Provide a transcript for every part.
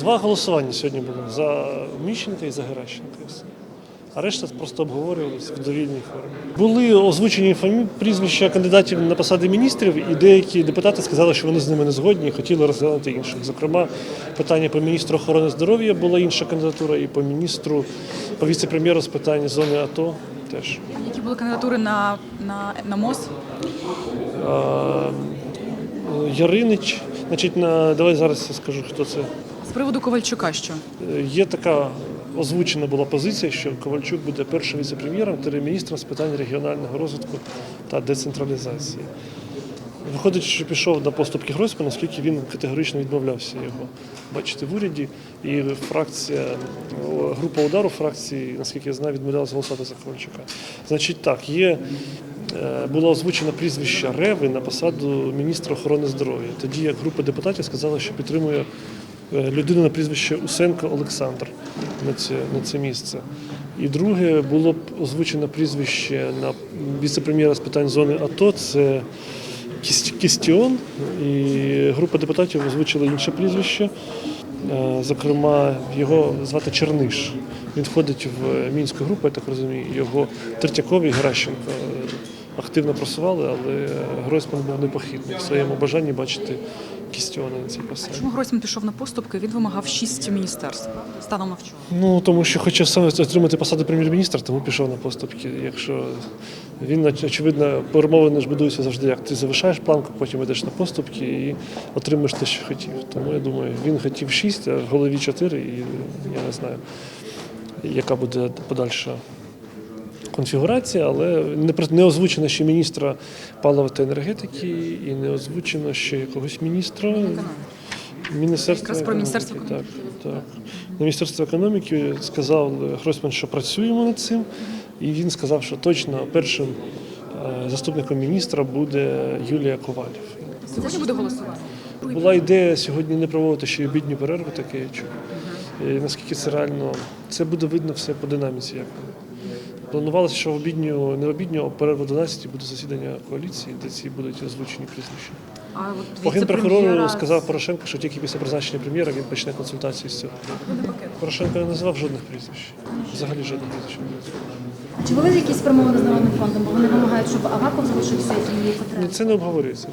Два голосування сьогодні було за Міщенка і за Геращенка. А решта просто обговорювалися в довільній формі. Були озвучені фамі... прізвища кандидатів на посади міністрів, і деякі депутати сказали, що вони з ними не згодні і хотіли розглянути інших. Зокрема, питання по міністру охорони здоров'я була інша кандидатура, і по міністру, по віце-прем'єру з питань зони АТО теж. Які були кандидатури на, на, на МОЗ? А, Яринич, значить, на давай зараз я скажу, хто це. З приводу Ковальчука що? Е, Є така озвучена була позиція, що Ковальчук буде першим віце-прем'єром та міністром з питань регіонального розвитку та децентралізації. Виходить, що пішов на поступки Гройсмана, оскільки він категорично відмовлявся його бачити в уряді. І фракція, група удару фракції, наскільки я знаю, відмовлялася голосувати за Ковальчука. Значить, так, є, було озвучено прізвище Реви на посаду міністра охорони здоров'я. Тоді як група депутатів сказала, що підтримує е, людину на прізвище Усенко Олександр на це, на це місце. І друге було б озвучено прізвище на віце-прем'єра з питань зони АТО. Це Кіс- Кістіон. І група депутатів озвучила інше прізвище. Е, Зокрема, його звати Черниш. Він входить в мінську групу, я так розумію. Його Третьяков і Геращенко е, активно просували, але Гройсман був непохитний в своєму бажанні бачити Кістіона на цій посаді. Чому Гройсман пішов на поступки? Він вимагав шість міністерств станом на вчора. Ну тому що хоче саме отримати посаду прем'єр-міністра, тому пішов на поступки. Якщо він очевидно перемовини ж будуються завжди, як ти завишаєш планку, потім йдеш на поступки і отримаєш те, що хотів. Тому я думаю, він хотів шість, а в голові чотири, і я не знаю, яка буде подальша. Конфігурація, але не не озвучено ще міністра палива та енергетики і не озвучено ще якогось міністра. Міністерство про Міністерство Так, так. На Міністерство економіки сказав Гройсман, що працюємо над цим, і він сказав, що точно першим е, заступником міністра буде Юлія Ковалів. Сьогодні буде голосувати. Була ідея сьогодні не проводити ще й обідню перерву, таке я чув. І наскільки це реально, це буде видно все по динаміці. Як планувалося, що в обідню, не обідню, а перерву 12 буде засідання коаліції, де ці будуть озвучені прізвища. А от По генпрокурору сказав Порошенко, що тільки після призначення прем'єра він почне консультації з цього. Порошенко не називав жодних прізвищ. Взагалі жодних прізвищ. Чи були якісь перемовини з народним фондом? Бо вони вимагають, щоб Аваков залишився і Ні, це не обговорюється.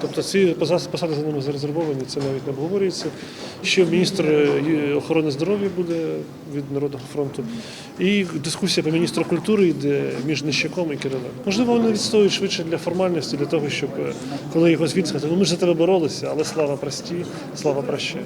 Тобто ці посади за ними зарезервовані, це навіть не обговорюється. Ще міністр е, охорони здоров'я буде від Народного фронту. І дискусія по міністру культури йде між Нищаком і Кирилем. Можливо, вони відстоюють швидше для формальності, для того, щоб е, коли його звільнити, сказати, ну ми ж за тебе боролися, але слава прості, слава прощай.